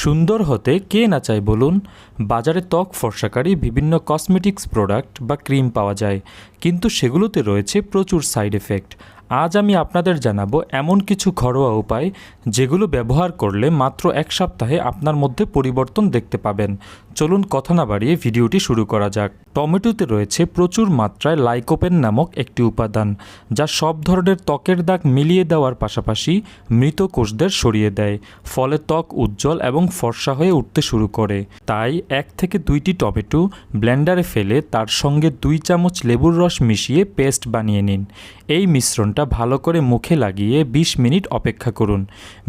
সুন্দর হতে কে না চায় বলুন? বাজারে ত্বক ফর্সাকারী বিভিন্ন কসমেটিক্স প্রোডাক্ট বা ক্রিম পাওয়া যায়, কিন্তু সেগুলোতে রয়েছে প্রচুর সাইড এফেক্ট। আজ আমি আপনাদের জানাব এমন কিছু ঘরোয়া উপায় যেগুলো ব্যবহার করলে মাত্র এক সপ্তাহে আপনার মধ্যে পরিবর্তন দেখতে পাবেন। চলুন কথা না বাড়িয়ে ভিডিওটি শুরু করা যাক। টমেটোতে রয়েছে প্রচুর মাত্রায় লাইকোপেন নামক একটি উপাদান, যা সব ধরনের ত্বকের দাগ মিলিয়ে দেওয়ার পাশাপাশি মৃত কোষদের সরিয়ে দেয়, ফলে ত্বক উজ্জ্বল এবং ফর্সা হয়ে উঠতে শুরু করে। তাই এক থেকে দুইটি টমেটো ব্লেন্ডারে ফেলে তার সঙ্গে দুই চামচ লেবুর রস মিশিয়ে পেস্ট বানিয়ে নিন। এই মিশ্রণটা ভালো করে মুখে লাগিয়ে ২০ মিনিট অপেক্ষা করুন।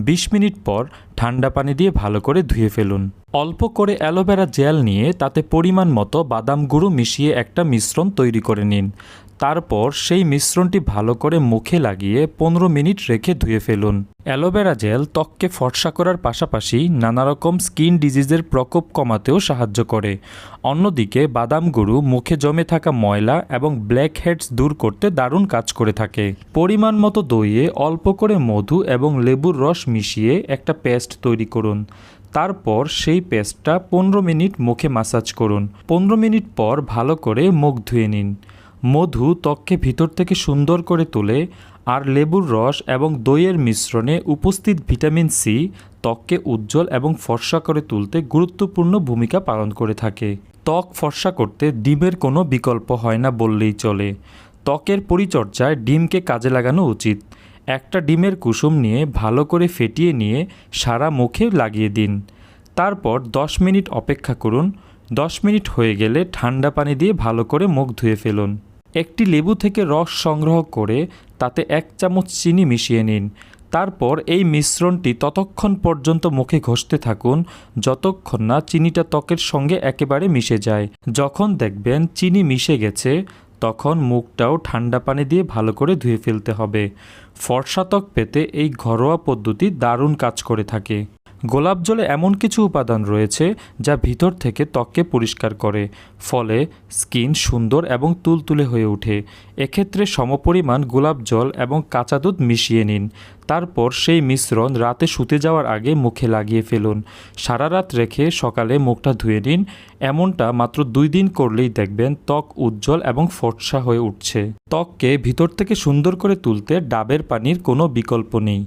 ২০ মিনিট পর ঠান্ডা পানি দিয়ে ভালো করে ধুয়ে ফেলুন। অল্প করে অ্যালোভেরা জেল নিয়ে তাতে পরিমাণ মতো বাদাম গুঁড়ো মিশিয়ে একটা মিশ্রণ তৈরি করে নিন। তারপর সেই মিশ্রণটি ভালো করে মুখে লাগিয়ে পনেরো মিনিট রেখে ধুয়ে ফেলুন। অ্যালোভেরা জেল ত্বককে ফর্সা করার পাশাপাশি নানা রকম স্কিন ডিজিজের প্রকোপ কমাতেও সাহায্য করে। অন্যদিকে বাদাম গুঁড়ো মুখে জমে থাকা ময়লা এবং ব্ল্যাক হেডস দূর করতে দারুণ কাজ করে থাকে। পরিমাণ মতো দইয়ে অল্প করে মধু এবং লেবুর রস মিশিয়ে একটা পেস্ট তৈরি করুন। তারপর সেই পেস্টটা পনেরো মিনিট মুখে মাসাজ করুন। পনেরো মিনিট পর ভালো করে মুখ ধুয়ে নিন। মধু ত্বককে ভিতর থেকে সুন্দর করে তোলে আর লেবুর রস এবং দইয়ের মিশ্রণে উপস্থিত ভিটামিন সি ত্বককে উজ্জ্বল এবং ফর্সা করে তুলতে গুরুত্বপূর্ণ ভূমিকা পালন করে থাকে। ত্বক ফর্সা করতে ডিমের কোনো বিকল্প হয় না বললেই চলে। ত্বকের পরিচর্যায় ডিমকে কাজে লাগানো উচিত। একটা ডিমের কুসুম নিয়ে ভালো করে ফেটিয়ে নিয়ে সারা মুখে লাগিয়ে দিন। তারপর 10 মিনিট অপেক্ষা করুন। 10 মিনিট হয়ে গেলে ঠান্ডা পানি দিয়ে ভালো করে মুখ ধুয়ে ফেলুন। একটি লেবু থেকে রস সংগ্রহ করে তাতে এক চামচ চিনি মিশিয়ে নিন। তারপর এই মিশ্রণটি ততক্ষণ পর্যন্ত মুখে ঘষতে থাকুন, যতক্ষণ না চিনিটা ত্বকের সঙ্গে একেবারে মিশে যায়। যখন দেখবেন চিনি মিশে গেছে তখন মুখটাও ঠান্ডা পানি দিয়ে ভালো করে ধুয়ে ফেলতে হবে। ফর্সা ত্বক পেতে এই ঘরোয়া পদ্ধতি দারুণ কাজ করে থাকে। গোলাপ জলে এমন কিছু উপাদান রয়েছে যা ভিতর থেকে ত্বককে পরিষ্কার করে, ফলে স্কিন সুন্দর এবং তুলতুলে হয়ে ওঠে। এক্ষেত্রে সমপরিমাণ গোলাপ জল এবং কাঁচা দুধ মিশিয়ে নিন। তারপর সেই মিশ্রণ রাতে শুতে যাওয়ার আগে মুখে লাগিয়ে ফেলুন। সারা রাত রেখে সকালে মুখটা ধুয়ে নিন। এমনটা মাত্র দুই দিন করলেই দেখবেন ত্বক উজ্জ্বল এবং ফর্সা হয়ে উঠছে। ত্বককে ভিতর থেকে সুন্দর করে তুলতে ডাবের পানির কোনো বিকল্প নেই।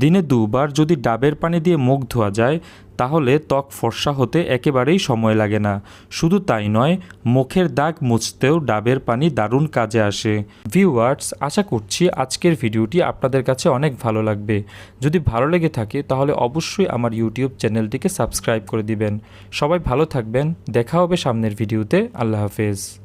দিনে দুবার যদি ডাবের পানি দিয়ে মুখ ধোয়া যায় তাহলে ত্বক ফর্সা হতে একেবারেই সময় লাগে না। শুধু তাই নয়, মুখের দাগ মুছতেও ডাবের পানি দারুণ কাজে আসে। ভিউয়ার্স, আশা করছি আজকের ভিডিওটি আপনাদের কাছে অনেক ভালো লাগবে। যদি ভালো লেগে থাকে, তাহলে অবশ্যই আমার ইউটিউব চ্যানেলটিকে সাবস্ক্রাইব করে দিবেন। সবাই ভালো থাকবেন, দেখা হবে সামনের ভিডিওতে। আল্লাহ হাফেজ।